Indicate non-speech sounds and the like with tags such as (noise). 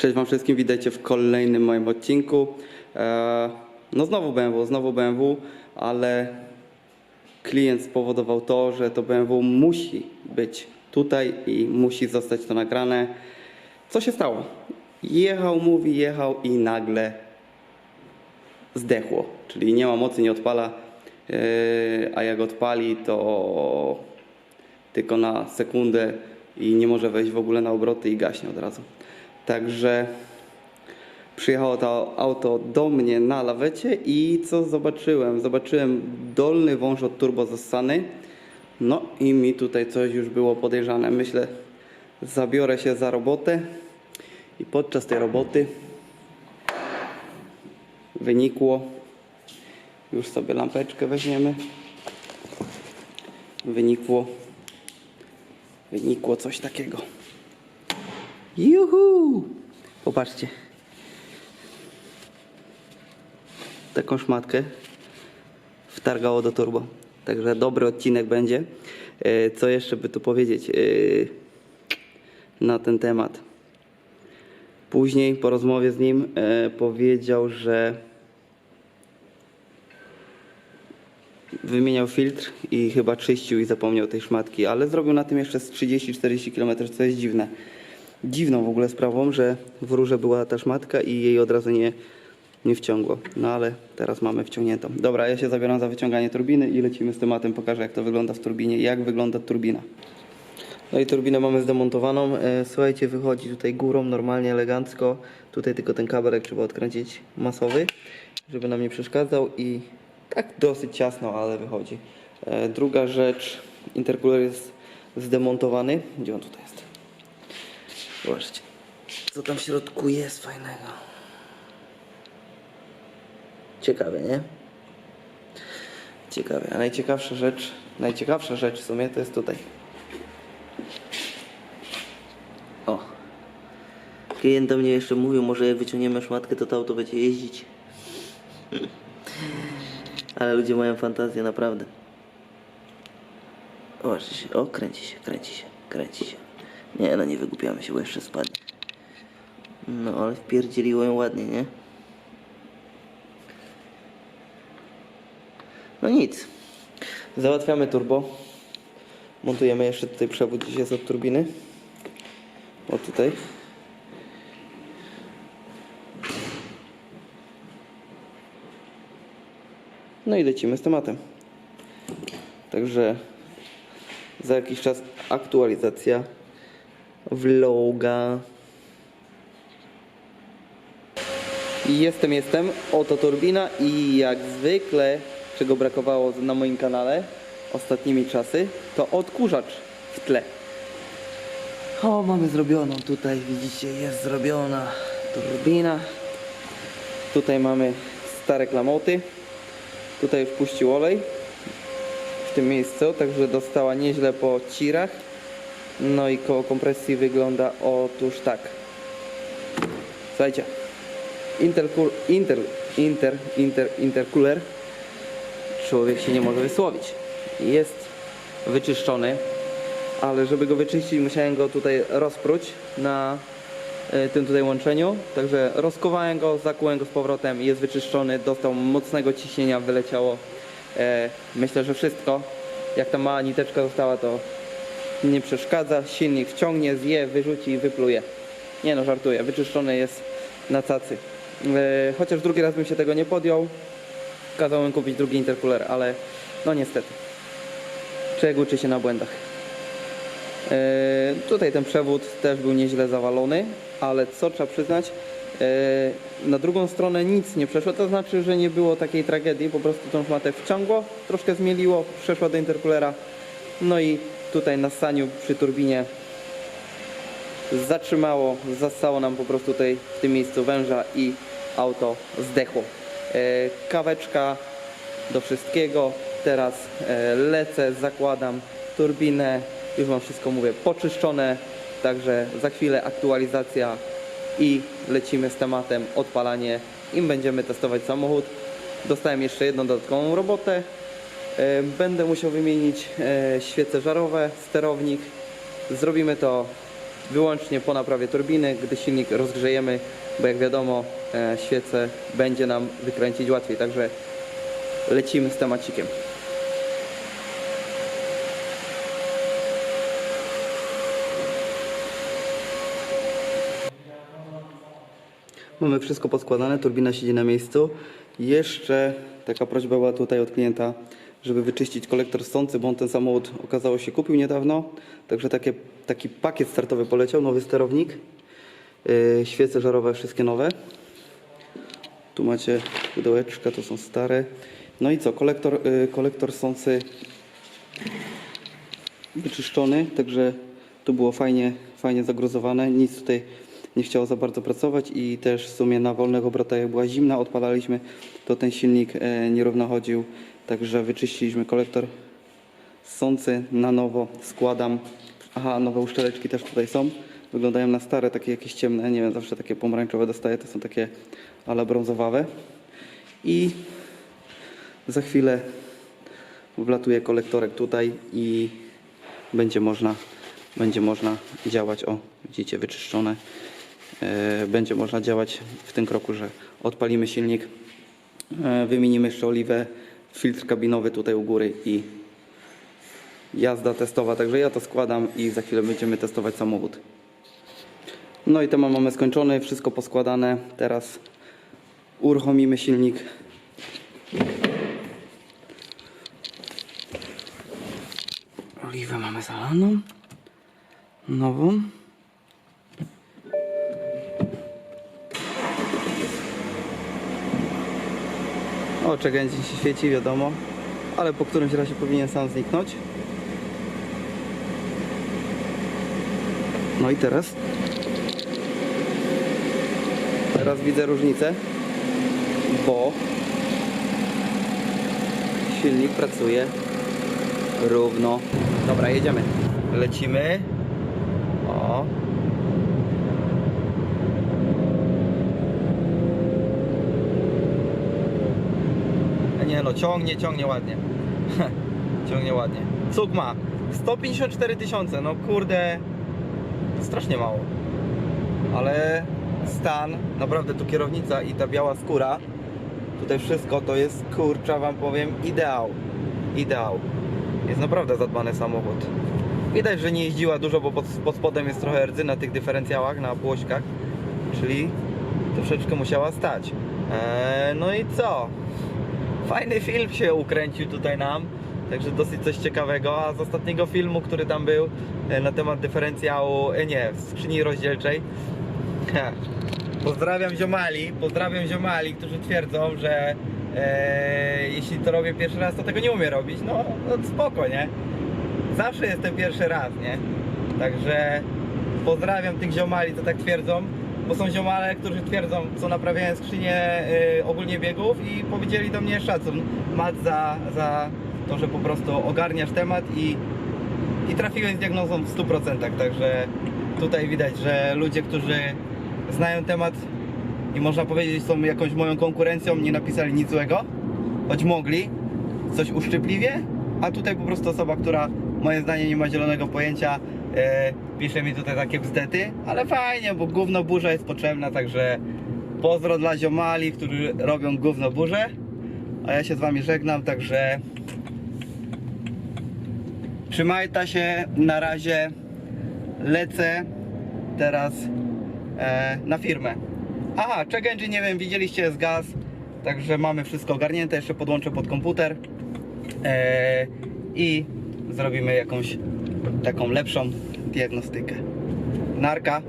Cześć Wam wszystkim, witajcie w kolejnym moim odcinku. E, No znowu BMW, znowu BMW, ale klient spowodował to, że to BMW musi być tutaj i musi zostać to nagrane. Co się stało? Jechał, mówi, jechał i nagle zdechło, czyli nie ma mocy, nie odpala, e, a jak odpali, to tylko na sekundę i nie może wejść w ogóle na obroty i gaśnie od razu. Także przyjechało to auto do mnie na lawecie i co zobaczyłem? Zobaczyłem dolny wąż od turbo zassany. No i mi tutaj coś już było podejrzane. Myślę, zabiorę się za robotę i podczas tej roboty wynikło, już sobie lampeczkę weźmiemy, wynikło, wynikło coś takiego. Juhu! Popatrzcie. Taką szmatkę wtargało do turbo. Także dobry odcinek będzie. E, Co jeszcze by tu powiedzieć e, na ten temat? Później po rozmowie z nim e, powiedział, że wymieniał filtr i chyba czyścił i zapomniał tej szmatki, ale zrobił na tym jeszcze z 30-40 km, co jest dziwne. Dziwną w ogóle sprawą, że w rurze była ta szmatka i jej od razu nie, nie wciągło. No ale teraz mamy wciągniętą. Dobra, ja się zabieram za wyciąganie turbiny i lecimy z tematem. Pokażę jak to wygląda w turbinie, jak wygląda turbina. No i turbinę mamy zdemontowaną. E, Słuchajcie, wychodzi tutaj górą normalnie, elegancko. Tutaj tylko ten kabelek trzeba odkręcić masowy, żeby nam nie przeszkadzał i tak dosyć ciasno, ale wychodzi. E, Druga rzecz, intercooler jest zdemontowany. Gdzie on tutaj jest? Zobaczcie, co tam w środku jest fajnego. Ciekawe, nie? Ciekawe, a najciekawsza rzecz, najciekawsza rzecz w sumie to jest tutaj. O. Klient do mnie jeszcze mówił, może jak wyciągniemy szmatkę, to to auto będzie jeździć. (laughs) Ale ludzie mają fantazję, naprawdę. Zobaczcie się, o, kręci się, kręci się, kręci się. Nie, no nie wygłupiamy się, bo jeszcze spadnie. No, ale wpierdzieliło ją ładnie, nie? No nic. Załatwiamy turbo. Montujemy jeszcze tutaj przewód, gdzieś jest od turbiny. O tutaj. No i lecimy z tematem. Także za jakiś czas aktualizacja vloga. Jestem, jestem. Oto turbina i jak zwykle, czego brakowało na moim kanale ostatnimi czasy, to odkurzacz w tle. O, mamy zrobioną tutaj, widzicie, jest zrobiona turbina. Tutaj mamy stare klamoty. Tutaj już puścił olej w tym miejscu, także dostała nieźle po cirach. No i koło kompresji wygląda otóż tak. Słuchajcie. Intercool, inter, inter, inter, intercooler. Człowiek się nie może wysłowić. Jest wyczyszczony, ale żeby go wyczyścić musiałem go tutaj rozpróć na e, tym tutaj łączeniu. Także rozkowałem go, zakułem go z powrotem jest wyczyszczony. Dostał mocnego ciśnienia, wyleciało. E, myślę, że wszystko. Jak ta mała niteczka została, to nie przeszkadza. Silnik wciągnie, zje, wyrzuci i wypluje. Nie no, żartuję. Wyczyszczony jest na cacy. E, chociaż drugi raz bym się tego nie podjął. Kazałem kupić drugi intercooler, ale no niestety. Człowiek uczy się na błędach. E, tutaj ten przewód też był nieźle zawalony, ale co trzeba przyznać, e, na drugą stronę nic nie przeszło, to znaczy, że nie było takiej tragedii, po prostu tą szmatę wciągło, troszkę zmieliło, przeszła do intercoolera, no i tutaj na saniu przy turbinie zatrzymało, zassało nam po prostu tutaj w tym miejscu węża i auto zdechło. E, kaweczka do wszystkiego. Teraz e, lecę, zakładam turbinę, już mam wszystko mówię poczyszczone, także za chwilę aktualizacja i lecimy z tematem odpalanie. Im będziemy testować samochód. Dostałem jeszcze jedną dodatkową robotę. E, Będę musiał wymienić e, świece żarowe, sterownik. Zrobimy to wyłącznie po naprawie turbiny, gdy silnik rozgrzejemy, bo jak wiadomo e, świecę będzie nam wykręcić łatwiej, także lecimy z temacikiem. Mamy wszystko poskładane, turbina siedzi na miejscu. Jeszcze taka prośba była tutaj od klienta, żeby wyczyścić kolektor stący, bo on ten samochód okazało się kupił niedawno. Także takie, taki pakiet startowy poleciał, nowy sterownik. Yy, świece żarowe wszystkie nowe. Tu macie pudełeczka, to są stare. No i co, kolektor, yy, kolektor sący wyczyszczony, także to było fajnie, fajnie zagruzowane. Nic tutaj nie chciało za bardzo pracować i też w sumie na wolnych obrotach jak była zimna, odpalaliśmy, to ten silnik e, nierówno chodził, także wyczyściliśmy kolektor sący na nowo, składam. Aha, nowe uszczeleczki też tutaj są. Wyglądają na stare, takie jakieś ciemne, nie wiem, zawsze takie pomarańczowe dostaję, to są takie ale brązowawe. I za chwilę wlatuje kolektorek tutaj i będzie można, będzie można działać, o widzicie wyczyszczone, E, będzie można działać w tym kroku, że odpalimy silnik, e, wymienimy jeszcze oliwę, filtr kabinowy tutaj u góry i jazda testowa, także ja to składam i za chwilę będziemy testować samochód. No i temat mamy skończony, wszystko poskładane, teraz uruchomimy silnik Oliwę mamy zalaną. Nową. O, czekaj, się świeci, wiadomo. Ale po którymś razie powinien sam zniknąć. No i teraz? Teraz widzę różnicę, bo silnik pracuje równo. Dobra, jedziemy. Lecimy. No, ciągnie, ciągnie ładnie. (laughs) ciągnie ładnie. Cuk ma 154 tysiące, no kurde, strasznie mało. Ale stan, naprawdę tu kierownica i ta biała skóra, tutaj wszystko to jest, kurcza wam powiem, ideał. Ideał. Jest naprawdę zadbany samochód. Widać, że nie jeździła dużo, bo pod, pod spodem jest trochę rdzy na tych dyferencjałach, na płośkach, czyli troszeczkę musiała stać. Eee, no i co? Fajny film się ukręcił tutaj nam, także dosyć coś ciekawego, a z ostatniego filmu, który tam był e, na temat dyferencjału, e, nie, skrzyni rozdzielczej, Pozdrawiam ziomali, pozdrawiam ziomali, którzy twierdzą, że e, jeśli to robię pierwszy raz, to tego nie umiem robić. No, no spoko, nie? Zawsze jest ten pierwszy raz, nie? Także pozdrawiam tych ziomali, co tak twierdzą, bo są ziomale, którzy twierdzą, co naprawiają skrzynię e, ogólnie biegów i powiedzieli do mnie szacun, mat za, za to, że po prostu ogarniasz temat i i trafiłem z diagnozą w 100%, także tutaj widać, że ludzie, którzy znają temat i można powiedzieć są jakąś moją konkurencją, nie napisali nic złego, choć mogli, coś uszczypliwie, a tutaj po prostu osoba, która moim zdaniem nie ma zielonego pojęcia, e, pisze mi tutaj takie bzdety, ale fajnie, bo gówno burza jest potrzebna, także pozdro dla ziomali, którzy robią gówno a ja się z wami żegnam, także Trzymajta się, na razie lecę teraz e, na firmę. Aha, check engine, nie wiem, widzieliście jest gaz, także mamy wszystko ogarnięte, jeszcze podłączę pod komputer e, i zrobimy jakąś taką lepszą diagnostykę. Narka.